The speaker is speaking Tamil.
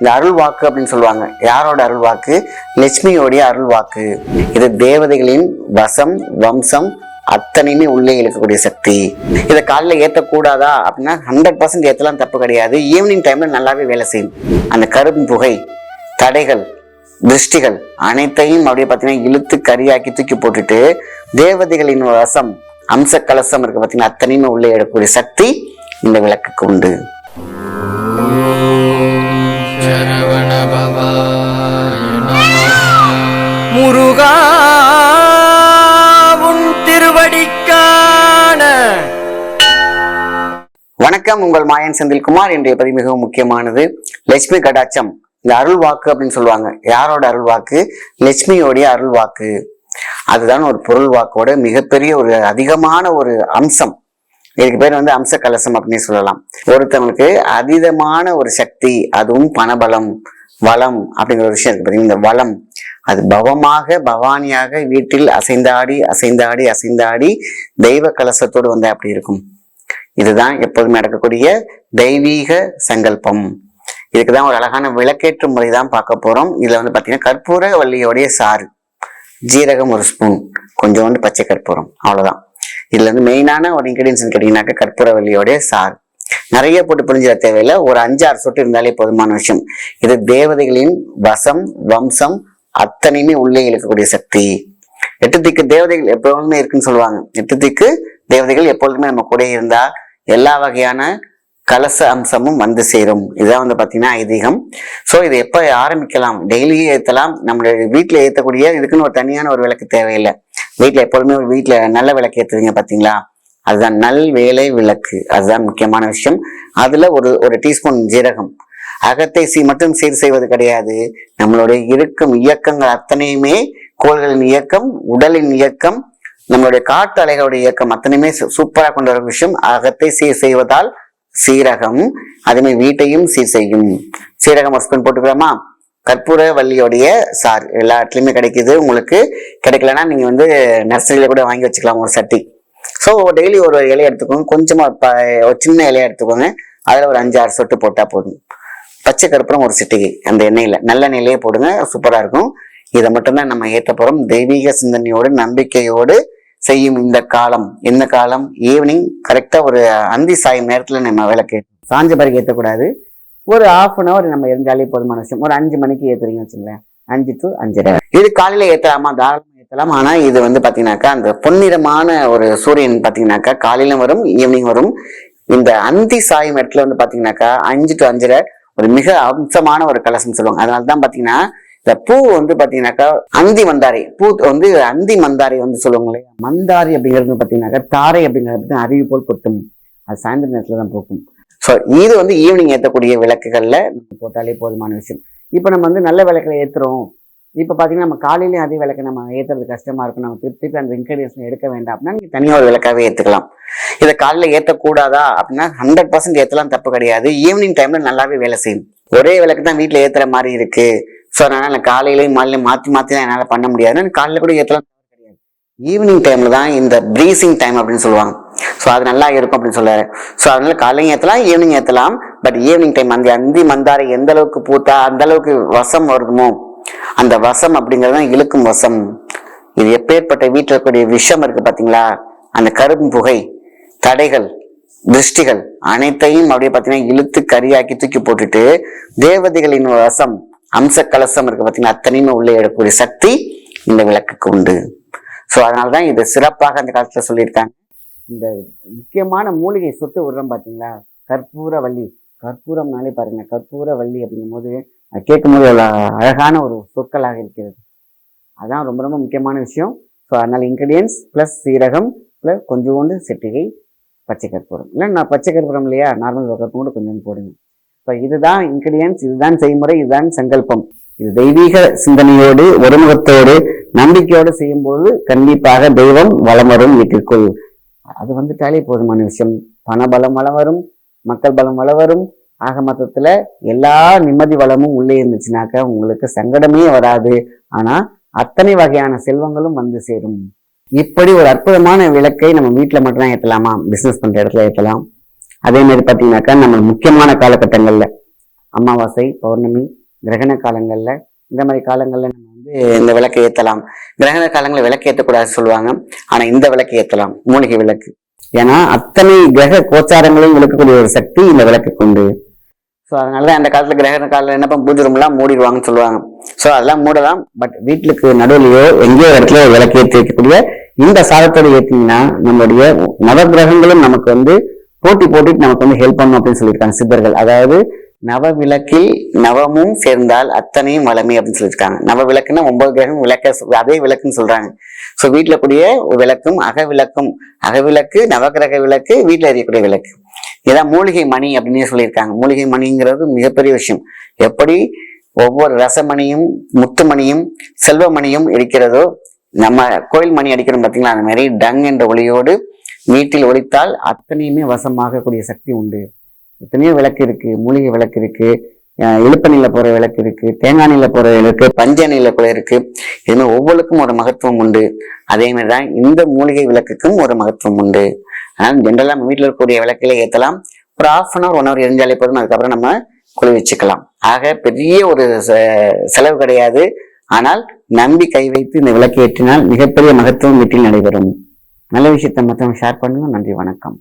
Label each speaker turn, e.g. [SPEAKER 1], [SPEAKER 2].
[SPEAKER 1] இந்த அருள் வாக்கு அப்படின்னு சொல்லுவாங்க. யாரோட அருள் வாக்கு? லட்சுமியோடைய அருள் வாக்கு. இது தேவதைகளின் வசம் வம்சம் அத்தனையுமே உள்ளே இழுக்கக்கூடிய சக்தி. இதை காலைல ஏற்றக்கூடாதா அப்படின்னா ஹண்ட்ரட் பர்சன்ட் ஏற்றலாம் தப்பு கிடையாது. ஈவினிங் டைம்ல நல்லாவே வேலை செய்யும். அந்த கரும்பு புகை தடைகள் திருஷ்டிகள் அனைத்தையும் அப்படியே பார்த்தீங்கன்னா இழுத்து கரியாக்கி தூக்கி போட்டுட்டு தேவதைகளின் வசம் அம்ச கலசம் இருக்கு பார்த்தீங்கன்னா அத்தனையுமே உள்ளே எடுக்கக்கூடிய சக்தி இந்த விளக்குக்கு உண்டு. வணக்கம் உங்கள் மாயன் செந்தில்குமார். இன்றைய பதிவு மிகவும் முக்கியமானது. லட்சுமி கடாட்சம் இந்த அருள் வாக்கு அப்படின்னு சொல்லுவாங்க. யாரோட அருள் வாக்கு? லட்சுமியோடைய அருள் வாக்கு. அதுதான் ஒரு பொருள் வாக்கோட மிகப்பெரிய ஒரு அதிகமான ஒரு அம்சம். இதுக்கு பேர் வந்து அம்ச கலசம் அப்படின்னு சொல்லலாம். ஒருத்தவங்களுக்கு அதீதமான ஒரு சக்தி அதுவும் பணபலம் வளம் அப்படிங்கிற ஒரு விஷயம் இருக்கு பார்த்தீங்கன்னா இந்த வளம் அது பவமாக பவானியாக வீட்டில் அசைந்தாடி அசைந்தாடி அசைந்தாடி தெய்வ கலசத்தோடு வந்து அப்படி இருக்கும். இதுதான் எப்போதுமே நடக்கக்கூடிய தெய்வீக சங்கல்பம். இதுக்கு தான் ஒரு அழகான விளக்கேற்று முறை தான் பார்க்க போறோம். இதுல வந்து பாத்தீங்கன்னா கற்பூர வள்ளியோடைய சாறு. ஜீரகம் ஒரு ஸ்பூன் கொஞ்சோண்டு பச்சை கற்பூரம். அவ்வளவுதான். இதுல வந்து மெயினான ஒரு இன்க்ரீடியன்ஸ் கேட்டிங்கனாக்கா கற்பூர வள்ளியோடைய சாறு. நிறைய போட்டு புரிஞ்சிட தேவையில்லை. ஒரு அஞ்சாறு சொட்டு இருந்தாலே போதுமான விஷயம். இது தேவதைகளின் வசம் வம்சம் அத்தனையுமே உள்ளே இழுக்கக்கூடிய சக்தி. எட்டு திக்கு தேவதைகள் எப்பொழுதுமே இருக்குன்னு சொல்லுவாங்க. எட்டு திக்கு தேவதைகள் எப்பொழுதுமே நம்ம கூட இருந்தா எல்லா வகையான கலச அம்சமும் வந்து சேரும். இதுதான் வந்து பார்த்தீங்கன்னா ஐதீகம். ஸோ இது எப்போ ஆரம்பிக்கலாம்? டெய்லியும் ஏற்றலாம் நம்மளுடைய வீட்டில் ஏற்றக்கூடிய இதுக்குன்னு ஒரு தனியான ஒரு விளக்கு தேவையில்லை. வீட்டில் எப்பொழுதுமே ஒரு வீட்டில் நல்ல விளக்கு ஏற்றுவீங்க பார்த்தீங்களா அதுதான் நல் வேலை விளக்கு. அதுதான் முக்கியமான விஷயம். அதில் ஒரு ஒரு டீஸ்பூன் ஜீரகம். அகத்தை சீ மட்டும் சீர் செய்வது கிடையாது. நம்மளுடைய இருக்கும் இயக்கங்கள் அத்தனையுமே கோள்களின் இயக்கம் உடலின் இயக்கம் நம்மளுடைய காட்டு அலைகளுடைய இயக்கம் அத்தனையுமே சூப்பராக சூப்பரா கொண்ட ஒரு விஷயம். அகத்தை சீர் செய்வதால் சீரகம் அதுமே வீட்டையும் சீர் செய்யும். சீரகம் ஒரு ஸ்பூன் போட்டுக்கிறோமா கற்பூர வள்ளியோடைய சார் எல்லா இடத்துலையுமே கிடைக்குது. உங்களுக்கு கிடைக்கலன்னா நீங்கள் வந்து நர்சரியில் கூட வாங்கி வச்சுக்கலாம் ஒரு சட்டி. ஸோ டெய்லி ஒரு இலையை எடுத்துக்கோங்க. கொஞ்சமாக ஒரு சின்ன இலையை எடுத்துக்கோங்க. அதில் ஒரு அஞ்சு ஆறு சொட்டு போட்டால் போதும். பச்சை கற்பூரம் ஒரு சிட்டிகை அந்த எண்ணெயில். நல்ல எண்ணெயிலேயே போடுங்க. சூப்பராக இருக்கும். இதை மட்டும்தான் நம்ம ஏற்ற போகிறோம் தெய்வீக சிந்தனையோடு நம்பிக்கையோடு செய்யும் இந்த காலம் என்ன காலம் ஈவினிங் கரெக்டாக ஒரு அந்தி சாயும் நேரத்துல நம்ம விளக்கு சாஞ்ச பிறகு ஏற்றக்கூடாது ஒரு ஹாஃப் அன் அவர் நம்ம இருந்தாலே போதுமான விஷயம். ஒரு அஞ்சு மணிக்கு ஏற்றுறீங்க வச்சுங்களேன் அஞ்சு டு அஞ்சரை. இது காலையில் ஏற்றலாமா தாராளமாக ஏற்றலாம் ஆனால் இது வந்து பாத்தீங்கன்னாக்கா அந்த பொன்னிறமான ஒரு சூரியன் பாத்தீங்கன்னாக்கா காலையில வரும் ஈவினிங் வரும். இந்த அந்தி சாயும் இடத்துல வந்து பார்த்தீங்கன்னாக்கா அஞ்சு டு அஞ்சரை ஒரு மிக அம்சமான ஒரு கலசம் சொல்லுவாங்க. அதனால தான் பாத்தீங்கன்னா இந்த பூ வந்து பாத்தீங்கன்னாக்கா அந்தி மந்தாரி. பூ வந்து அந்தி மந்தாரி வந்து சொல்லுவாங்க இல்லையா மந்தாரி அப்படிங்கிறது பாத்தீங்கன்னாக்கா தாரை அப்படிங்கிறது பாத்தீங்கன்னா அருவி போல் கொட்டும். அது சாயந்தர நேரத்துல தான் பூக்கும். ஸோ இது வந்து ஈவினிங் ஏற்றக்கூடிய விளக்குகளில் நம்ம போட்டாலே போதுமான விஷயம். இப்போ நம்ம வந்து நல்ல விளக்கில் ஏற்றுறோம் இப்போ பார்த்தீங்கன்னா நம்ம காலையிலேயும் அதே விளக்கு நம்ம ஏற்றுறது கஷ்டமாக இருக்கும். நம்ம திருப்பி திருப்பி அந்த இன்க்ரீடியன்ஸ் எடுக்க வேண்டாம் அப்படின்னா நீங்கள் தனியாக ஒரு விளக்காகவே ஏற்றுக்கலாம் இதை காலையில் ஏற்றக்கூடாதா அப்படின்னா ஹண்ட்ரட் பர்சன்ட் ஏற்றலாம் தப்பு கிடையாது. ஈவினிங் டைமில் நல்லாவே வேலை செய்யும். ஒரே விளக்கு தான் வீட்டில் ஏற்றுற மாதிரி இருக்குது ஸோ அதனால் நான் காலையிலையும் மாலையிலையும் மாற்றி மாற்றி தான் என்னால் பண்ண முடியாது. காலையில் கூட ஏற்றலாம் கிடையாது. ஈவினிங் டைமில் தான் இந்த ப்ரீசிங் டைம் அப்படின்னு சொல்லுவாங்க. ஸோ அது நல்லா இருக்கும் அப்படின்னு சொல்றாரு. ஸோ அதனால காலையும் ஏற்றலாம் ஈவினிங் ஏற்றலாம் பட் ஈவினிங் டைம் அந்த அந்தி மந்தாரை எந்த அளவுக்கு பூத்தா அந்த அளவுக்கு வசம் வருதுமோ அந்த வசம் அப்படிங்கிறது தான் இழுக்கும் வசம். இது எப்பேற்பட்ட வீட்டில் இருக்கக்கூடிய விஷம் இருக்கு பார்த்தீங்களா அந்த கரும் புகை தடைகள் திருஷ்டிகள் அனைத்தையும் அப்படியே பார்த்தீங்கன்னா இழுத்து கரியாக்கி தூக்கி போட்டுட்டு தேவதைகளின் வசம் அம்ச கலசம் இருக்கு பார்த்தீங்கன்னா அத்தனையுமே உள்ளே எடுக்கக்கூடிய சக்தி இந்த விளக்குக்கு உண்டு. ஸோ அதனாலதான் இது சிறப்பாக அந்த காலத்தில் சொல்லியிருக்காங்க. இந்த முக்கியமான மூலிகை சொட்டு விடுறோம் பார்த்தீங்களா கற்பூர வள்ளி கற்பூரம்னாலே பாருங்க கற்பூர வள்ளி அப்படிங்கும் போது கேட்கும் போது அழகான ஒரு சொற்களாக இருக்கிறது. அதுதான் ரொம்ப ரொம்ப முக்கியமான விஷயம். ஸோ அதனால் இன்கிரீடியன்ஸ் ப்ளஸ் சீரகம் ப்ளஸ் கொஞ்சோண்டு சிட்டிகை பச்சை கற்பூரம் இல்லை நான் பச்சை கற்பூரம் இல்லையா? நார்மல் கற்பூரம் கூட கொஞ்சம் போடுங்க. இப்போ இதுதான் இன்கிரீடியன்ஸ் இதுதான் செய்முறை இதுதான் சங்கல்பம். இது தெய்வீக சிந்தனையோடு ஒருமுகத்தோடு நம்பிக்கையோடு செய்யும்போது கண்டிப்பாக தெய்வம் வளம் வரும் வீட்டிற்குள். அது வந்துட்டாலே போதுமான விஷயம். பண பலம் வளம் வரும் மக்கள் பலம் வளம் வரும். ஆக மொத்தத்துல எல்லா நிம்மதி வளமும் உள்ளே இருந்துச்சுனாக்கா உங்களுக்கு சங்கடமே வராது. ஆனா அத்தனை வகையான செல்வங்களும் வந்து சேரும். இப்படி ஒரு அற்புதமான விளக்கை நம்ம வீட்டில் மட்டும்தான் ஏற்றலாமா பிசினஸ் பண்ற இடத்துல ஏற்றலாம் அதே மாதிரி பார்த்தீங்கன்னாக்கா நம்ம முக்கியமான காலகட்டங்களில் அமாவாசை பௌர்ணமி கிரகண காலங்களில் இந்த மாதிரி காலங்களில் நம்ம வந்து இந்த விளக்கை ஏற்றலாம் கிரகண காலங்களில் விளக்கு ஏற்றக்கூடாது சொல்லுவாங்க. ஆனால் இந்த விளக்கு ஏற்றலாம் மூலிகை விளக்கு. ஏன்னா அத்தனை கிரக கோச்சாரங்களையும் விளக்கக்கூடிய ஒரு சக்தி இந்த விளக்கு கொண்டு. ஸோ அதனால அந்த காலத்தில் கிரகண காலம் என்ன பண்ண பூஜை ரூம்லாம் மூடிடுவாங்கன்னு சொல்லுவாங்க. ஸோ அதெல்லாம் மூடலாம். பட் வீட்டுக்கு நடுவுலையோ எங்கேயோ இடத்துல விளக்கு ஏற்றி வைக்கக்கூடிய இந்த சாதத்தோட ஏற்றிங்கன்னா நம்மளுடைய நவகிரகங்களும் நமக்கு வந்து போட்டி போட்டுட்டு நமக்கு வந்து ஹெல்ப் பண்ணும் அப்படின்னு சொல்லியிருக்காங்க சித்தர்கள். அதாவது நவ விளக்கில் நவமும் சேர்ந்தால் அத்தனையும் வளமை அப்படின்னு சொல்லியிருக்காங்க. நவ விளக்குன்னா ஒன்பது கிரகம் விளக்க அதே விளக்குன்னு சொல்றாங்க. ஸோ வீட்டில் கூடிய விளக்கும் அக விளக்கும் அகவிளக்கு நவகிரக விளக்கு வீட்டில் எறியக்கூடிய விளக்கு. இதான் மூலிகை மணி அப்படின்னு சொல்லியிருக்காங்க. மூலிகை மணிங்கிறது மிகப்பெரிய விஷயம். எப்படி ஒவ்வொரு ரசமணியும் முத்துமணியும் செல்வமணியும் இருக்கிறதோ நம்ம கோயில் மணி அடிக்கிறோம் பார்த்தீங்களா? அந்த மாதிரி டங் என்ற ஒளியோடு வீட்டில் ஒழித்தால் அத்தனையுமே வசமாகக்கூடிய சக்தி உண்டு. எத்தனையோ விளக்கு இருக்கு மூலிகை விளக்கு இருக்கு இழுப்ப நில போற விளக்கு இருக்கு தேங்காய் நீல போற இருக்கு பஞ்ச நீல கூட இருக்கு. இதுமாதிரி ஒவ்வொருக்கும் ஒரு மகத்துவம் உண்டு. அதே மாதிரி தான் இந்த மூலிகை விளக்குக்கும் ஒரு மகத்துவம் உண்டு. ஆனால் ஜென்ரலா நம்ம வீட்டில் இருக்கக்கூடிய விளக்கில ஏத்தலாம். ஒரு half an hour one hour எரிஞ்சாலே போதும். அதுக்கப்புறம் நம்ம குளி வச்சுக்கலாம் ஆக பெரிய ஒரு செலவு கிடையாது. ஆனால் நம்பி கை வைத்து இந்த விளக்கு ஏற்றினால் மிகப்பெரிய மகத்துவம் வீட்டில் நடைபெறும். நல்ல விஷயத்தை மற்றவங்க ஷேர் பண்ணுங்க. நன்றி வணக்கம்.